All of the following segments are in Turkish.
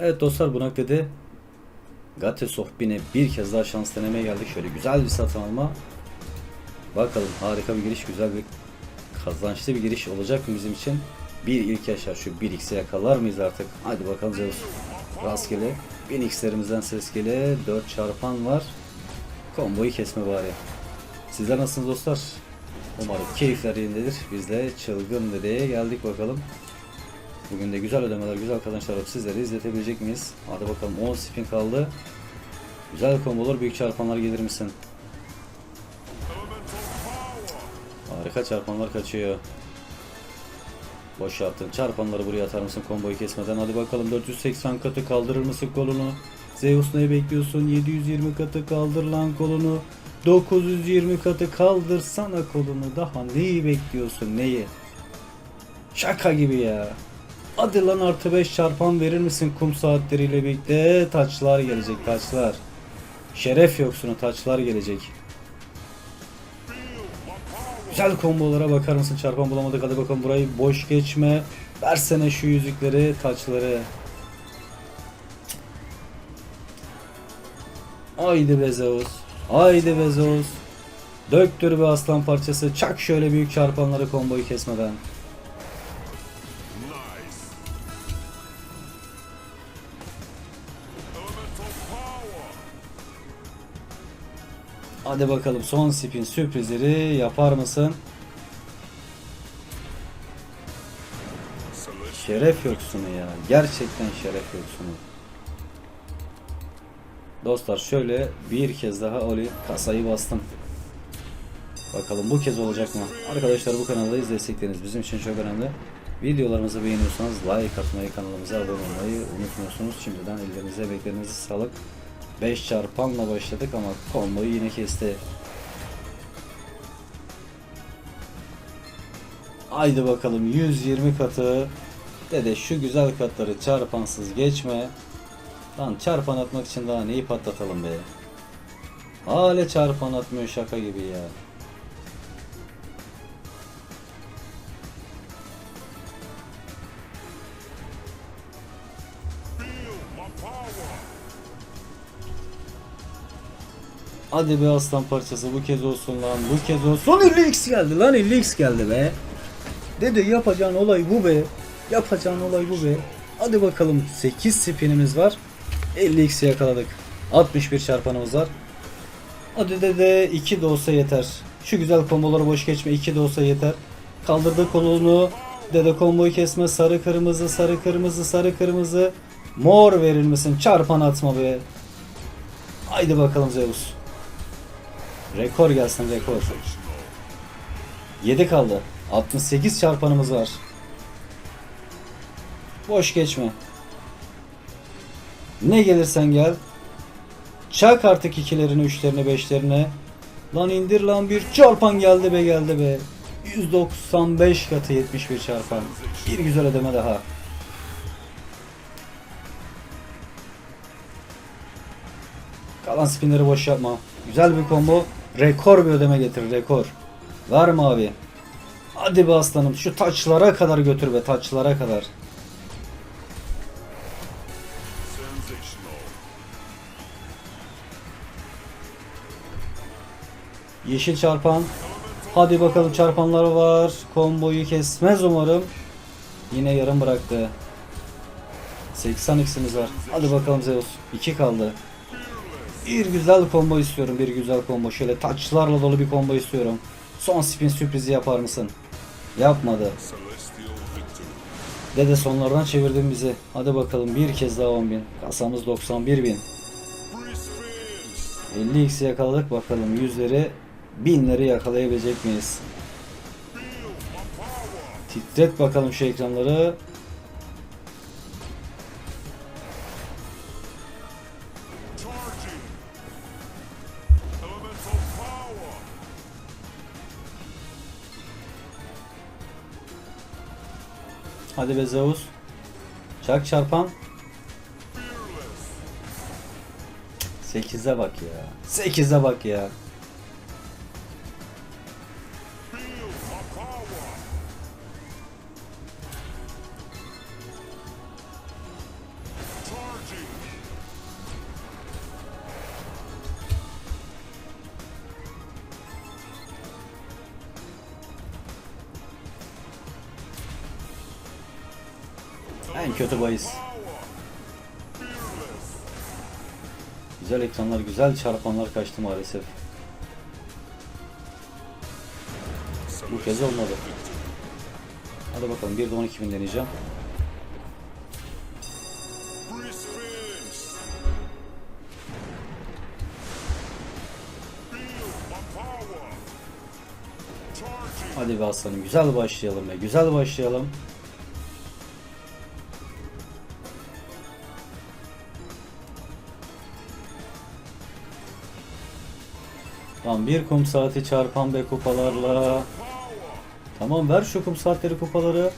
Evet dostlar Bunak dedi. Gate Sohbin'e bir kez daha şans denemeye geldik. Şöyle güzel bir satın alma. Bakalım harika bir giriş, güzel bir kazançlı bir giriş olacak mı bizim için? Bir ilk yaşar şu 1x'e yakalar mıyız artık? Hadi bakalım Zeus. Rastgele. 1000x'lerimizden ses gele. 4 çarpan var. Komboyu kesme bari. Sizler nasılsınız dostlar? Umarım keyifler yerindedir. Biz de çılgın dedeye geldik bakalım. Bugün de güzel ödemeler, güzel kazançlar alıp sizlere izletebilecek miyiz? Hadi bakalım 10 spin kaldı. Güzel kombolar, büyük çarpanlar gelir misin? Harika çarpanlar kaçıyor. Boş yaptın. Çarpanları buraya atar mısın komboyu kesmeden? Hadi bakalım 480 katı kaldırır mısın kolunu? Zeus ne bekliyorsun? 720 katı kaldır lan kolunu. 920 katı kaldırsana kolunu. Daha neyi bekliyorsun? Neyi? Şaka gibi ya. Hadi lan artı 5 çarpan verir misin kum saatleriyle birlikte? Taçlar gelecek taçlar. Şeref yoksunu taçlar gelecek. Güzel kombolara bakar mısın? Çarpan bulamadık. Hadi bakalım burayı boş geçme. Versene şu yüzükleri, taçları. Haydi be Zeus. Haydi be Zeus. Döktür be aslan parçası. Çak şöyle büyük çarpanları komboyu kesmeden. Hadi bakalım son spin sürprizleri yapar mısın? Şeref yoksunu ya. Gerçekten şeref yoksunu. Dostlar şöyle bir kez daha Oli kasayı bastım. Bakalım bu kez olacak mı? Arkadaşlar bu kanaldayız. Destekleriniz bizim için çok önemli. Videolarımızı beğeniyorsanız like atmayı, kanalımıza abone olmayı unutmuyorsunuz. Şimdiden ellerinize beklerinize sağlık. 5 çarpanla başladık ama komboyu yine kesti. Haydi bakalım 120 katı. Dede şu güzel katları çarpansız geçme. Lan çarpan atmak için daha neyi patlatalım be. Hale çarpan atmıyor şaka gibi ya. Hadi be aslan parçası bu kez olsun lan bu kez olsun. 50x geldi lan 50x geldi be. Dede yapacağın olay bu be. Yapacağın olay bu be. Hadi bakalım 8 spinimiz var. 50x yakaladık. 61 çarpanımız var. Hadi dede 2 de olsa yeter. Şu güzel komboları boş geçme 2 de olsa yeter. Kaldırdı kolunu. Dede komboyu kesme sarı kırmızı sarı kırmızı sarı kırmızı. Mor verir misin? Çarpan atma be. Haydi bakalım Zeus. Rekor gelsin rekor. 7 kaldı. 68 çarpanımız var. Boş geçme. Ne gelirsen gel. Çak artık ikilerini, üçlerini, beşlerini. Lan indir lan bir çarpan geldi be geldi be. 195 katı 71 çarpan. Bir güzel ödeme daha. Kalan spinleri boş yapma. Güzel bir combo. Rekor bir ödeme getir rekor. Var mı abi? Hadi be aslanım şu taçlara kadar götür be taçlara kadar. Yeşil çarpan. Hadi bakalım çarpanlar var. Komboyu kesmez umarım. Yine yarım bıraktı. 80 x'imiz var. Hadi bakalım Zeus. 2 kaldı. Bir güzel combo istiyorum. Bir güzel combo. Şöyle taçlarla dolu bir combo istiyorum. Son spin sürprizi yapar mısın? Yapmadı. Dede sonlardan çevirdin bizi. Hadi bakalım bir kez daha 10.000. Kasamız 91.000. 50x yakaladık bakalım yüzleri binleri yakalayabilecek miyiz? Titret bakalım şu ekranları. Hadi be Zeus. Çak çarpan. 8'e bak ya. 8'e bak ya. Kötü. Güzel ekranlar, güzel çarpanlar kaçtı maalesef. Bu kez olmadı. Hadi bakalım bir de 12 bin deneyeceğim. Hadi be aslanım güzel başlayalım be. Güzel başlayalım. Lan bir kum saati çarpan be kupalarla. Tamam ver şu kum saatleri kupaları.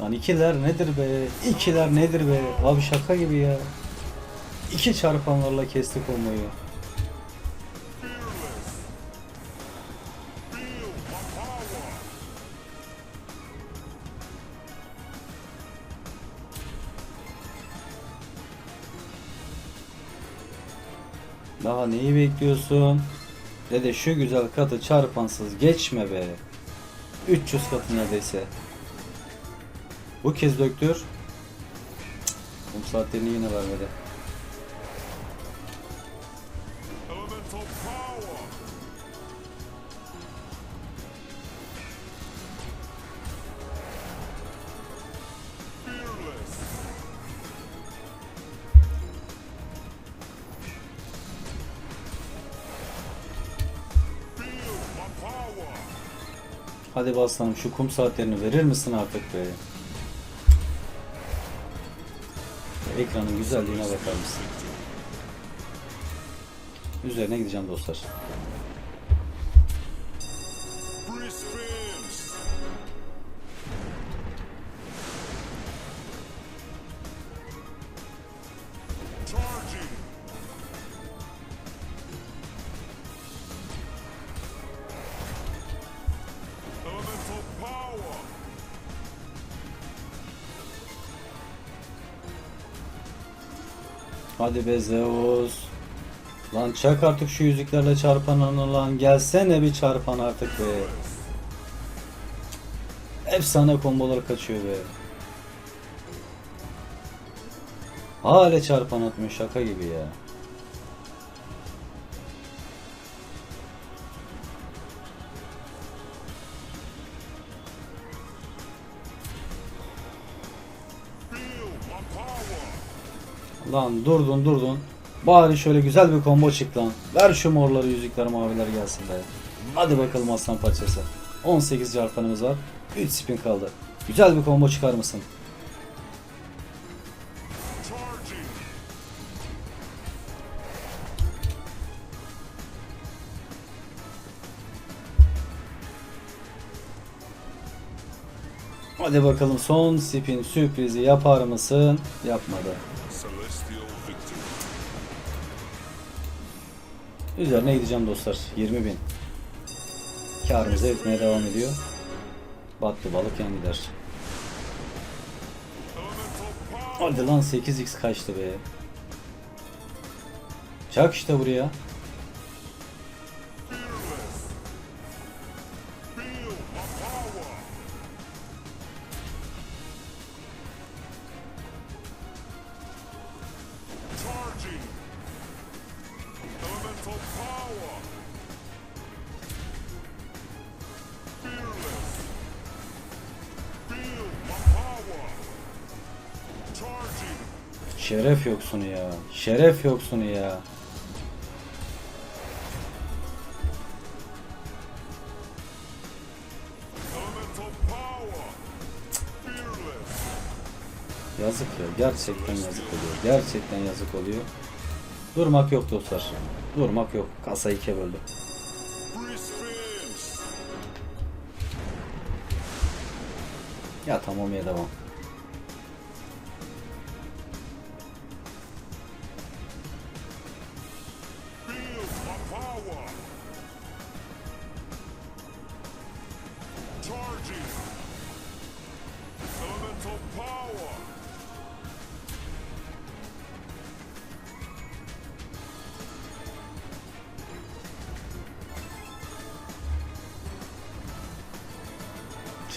Lan ikiler nedir be? İkiler nedir be? Abi şaka gibi ya. İki çarpanlarla kestik olmayı. Daha neyi bekliyorsun? Dede şu güzel katı çarpansız geçme be. 300 katı neredeyse. Bu kez döktür. Kum saatlerini yine vermedi. Hadi be şu kum saatlerini verir misin artık be? Ekranın güzelliğine bakar mısın? Üzerine gideceğim dostlar. Hadi be Zeus. Lan çak artık şu yüzüklerle çarpananı lan. Gelsene bir çarpan artık be. Efsane kombolar kaçıyor be. Hala çarpan atmıyor şaka gibi ya. Lan durdun durdun. Bari şöyle güzel bir combo çık lan. Ver şu morları yüzükler maviler gelsin be. Hadi bakalım aslan parçası. 18 çarpanımız var. 3 spin kaldı. Güzel bir combo çıkar mısın? Hadi bakalım son spin sürprizi yapar mısın? Yapmadı. Üzerine gideceğim dostlar. 20 bin. Karımızı etmeye devam ediyor. Battı balık yan gider. Hadi lan 8x kaçtı be. Çak işte buraya. Şeref yoksunu ya. Şeref yoksunu ya. Yazık ya. Gerçekten yazık oluyor. Gerçekten yazık oluyor. Durmak yok dostlar. Durmak yok. Kasayı ikiye böldü. Free spins. Ya devam.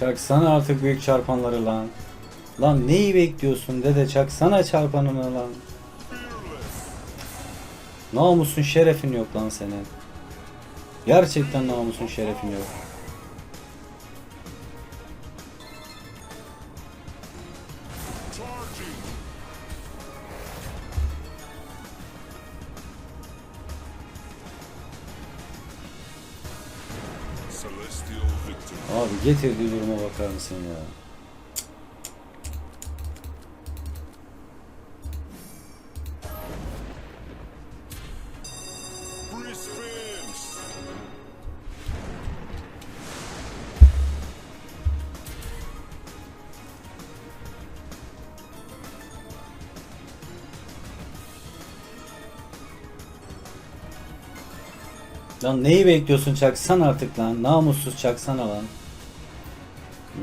Çaksana artık büyük çarpanları lan. Lan neyi bekliyorsun dede çaksana çarpanını lan. Namusun şerefin yok lan senin. Gerçekten namusun şerefin yok. Getirdiği duruma bakar mısın ya? Lan neyi bekliyorsun çaksan artık lan. Namussuz çaksana lan.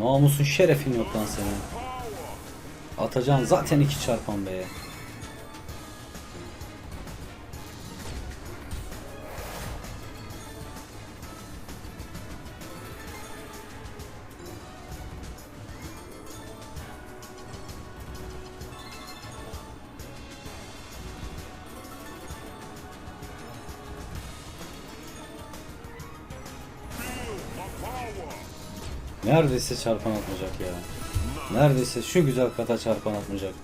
Namusun şerefin yok lan senin. Atacan zaten iki çarpan be. Neredeyse çarpan atmayacak ya. Neredeyse şu güzel kata çarpan atmayacak.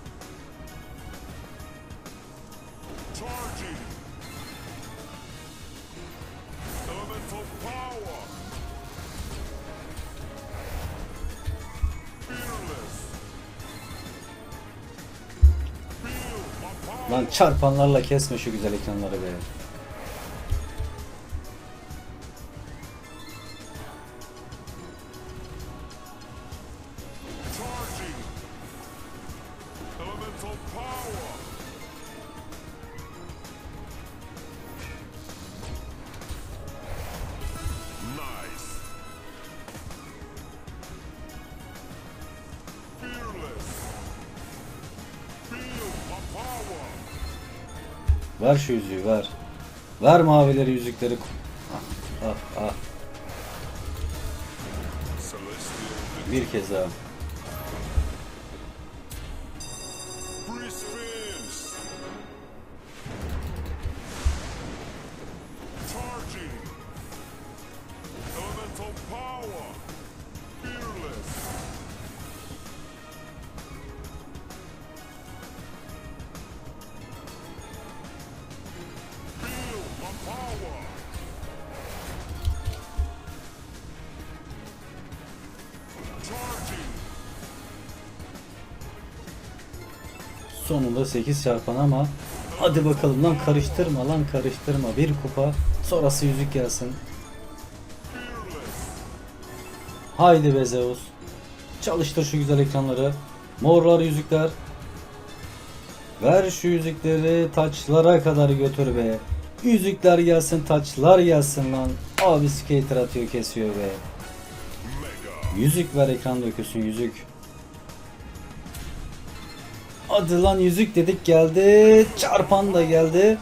Lan çarpanlarla kesme şu güzel ekranları be. Ver şu yüzüğü ver. Ver mavileri yüzükleri. Ah ah ah. Bir kez daha. Sonunda 8 çarpan ama hadi bakalım lan karıştırma lan karıştırma. Bir kupa sonrası yüzük gelsin. Haydi be Zeus. Çalıştır şu güzel ekranları. Morlar yüzükler. Ver şu yüzükleri taçlara kadar götür be. Yüzükler gelsin taçlar gelsin lan. Abi skater atıyor kesiyor be. Yüzük ver ekran dökülsün yüzük. Hadi lan yüzük dedik geldi. Çarpan da geldi.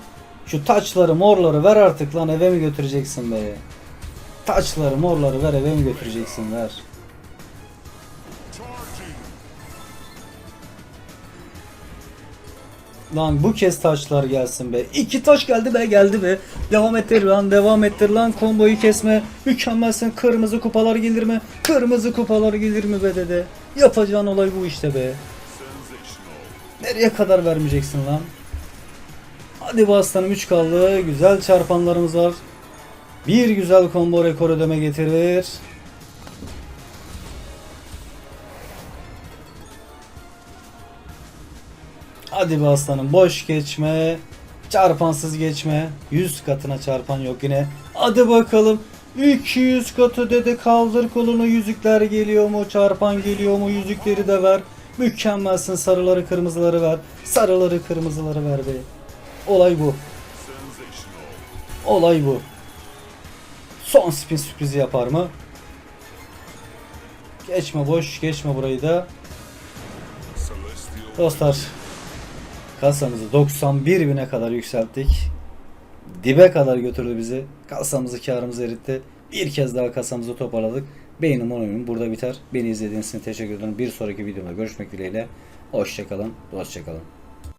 Şu taçları morları ver artık lan eve mi götüreceksin be? Taçları morları ver eve mi götüreceksin ver. Lan bu kez taşlar gelsin be. İki taş geldi be geldi be. Devam ettir lan devam ettir lan komboyu kesme. Mükemmelsin kırmızı kupalar gelir mi? Kırmızı kupalar gelir mi be dede? Yapacağın olay bu işte be. Nereye kadar vermeyeceksin lan? Hadi bu aslanım 3 kaldı. Güzel çarpanlarımız var. Bir güzel combo rekor ödeme getirir. Hadi be aslanım boş geçme. Çarpansız geçme. 100 katına çarpan yok yine. Hadi bakalım. 200 katı dede kaldır kolunu yüzükler geliyor mu çarpan geliyor mu yüzükleri de ver. Mükemmelsin sarıları kırmızıları ver. Sarıları kırmızıları ver be. Olay bu. Olay bu. Son spin sürprizi yapar mı? Geçme boş geçme burayı da. Dostlar kasamızı 91 bine kadar yükselttik. Dibe kadar götürdü bizi. Kasamızı karımızı eritti. Bir kez daha kasamızı toparladık. Beğenim oyunum burada biter. Beni izlediğiniz için teşekkür ederim. Bir sonraki videomda görüşmek dileğiyle. Hoşçakalın. Hoşçakalın.